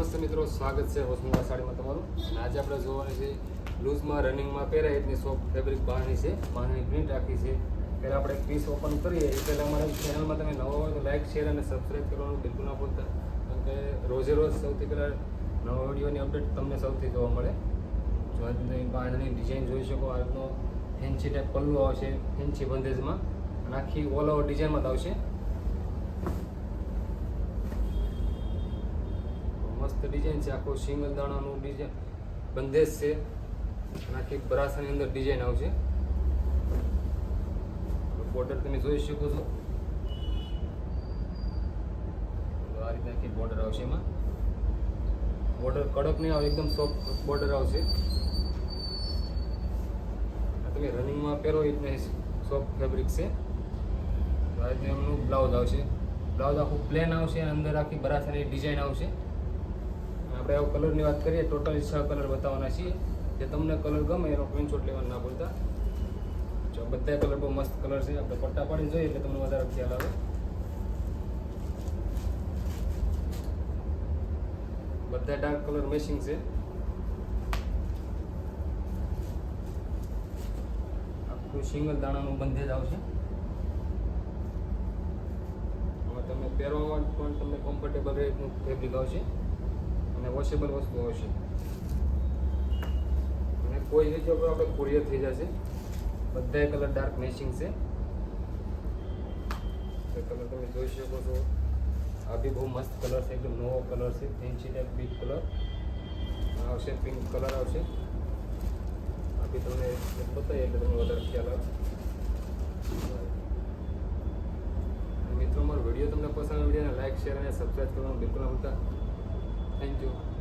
નમસ્તે મિત્રો, સ્વાગત છે વસુંધરા સાડીમાં તમારું. અને આજે આપણે જોવાની છે, લૂઝમાં રનિંગમાં પહેરાય એટલી સોફ્ટ ફેબ્રિક બહારની છે, બહારની પ્રિન્ટ રાખી છે. પહેલાં આપણે પીસ ઓપન કરીએ. એ પહેલાં અમારી ચેનલમાં તમે નવા હોય તો લાઇક શેર અને સબસ્ક્રાઈબ કરવાનું બિલકુલ ના ભૂલતા. કારણ કે રોજે રોજ સૌથી પહેલાં નવા વિડીયોની અપડેટ તમને સૌથી જોવા મળે. જો તમે બહારની ડિઝાઇન જોઈ શકો, આ રીતનો ફેન્સી ટાઈપ પલ્લુ આવશે ફેન્સી બંધેજમાં. અને આખી ઓલ ઓવર ડિઝાઇનમાં આવશે. મસ્ત ડિઝાઇન છે. આખો સિંગલ દાણાનું ડિઝાઇન બંધેજ છે. અને આખી બરાસાની અંદર ડિઝાઇન આવશે. બોર્ડર તમે જોઈ શકો છો. આ રીતે આખી બોર્ડર આવશે એમાં. બોર્ડર કડક નહીં આવે, એકદમ સોફ્ટ બોર્ડર આવશે. તમે રનિંગમાં પહેરો, એ રીતના સોફ્ટ ફેબ્રિક છે. તો આ રીતે એમનું બ્લાઉઝ આવશે. બ્લાઉઝ આખું પ્લેન આવશે અને અંદર આખી બરાસાની ડિઝાઇન આવશે. આપણે આવું કલરની વાત કરીએ ટોટલી છ કલર બતાવવાના છીએ. જે તમને કલર ગમે એનો સ્ક્રીનશોટ લેવાનું ના ભૂલતા. જો બધા કલર બહુ મસ્ત કલર છે. આપણે પટ્ટા પાડીને જોઈએ એટલે તમને વધારે ખ્યાલ આવે. બધા ડાર્ક કલર મેચિંગ છે. આખું સિંગલ દાણાનું બંધેજ આવશે. તમે પહેરવામાં પણ તમને કમ્ફર્ટેબલ રીતનું ફેબ્રિક આવશે. અને વોશેબલ વસ્તુ આવશે અને કોઈ રીતે પણ આપણે કુરિયર થઈ જશે બધા કલર ડાર્ક મેચિંગ છે. કલર તમે જોઈ શકો છો. આ બી બહુ મસ્ત કલર છે, એકદમ નવો કલર છે ટાઈપ બીટ કલર આવશે પિંક કલર આવશે. આ બી તમને બતાવીએ એટલે તમને વધારે ખ્યાલ આવે. મિત્રો મારો વીડિયો તમને પસંદ વિડીયોને લાઈક, શેર અને સબસ્ક્રાઈબ કરવાનું બિલકુલ ના ભૂલતા. Thank you.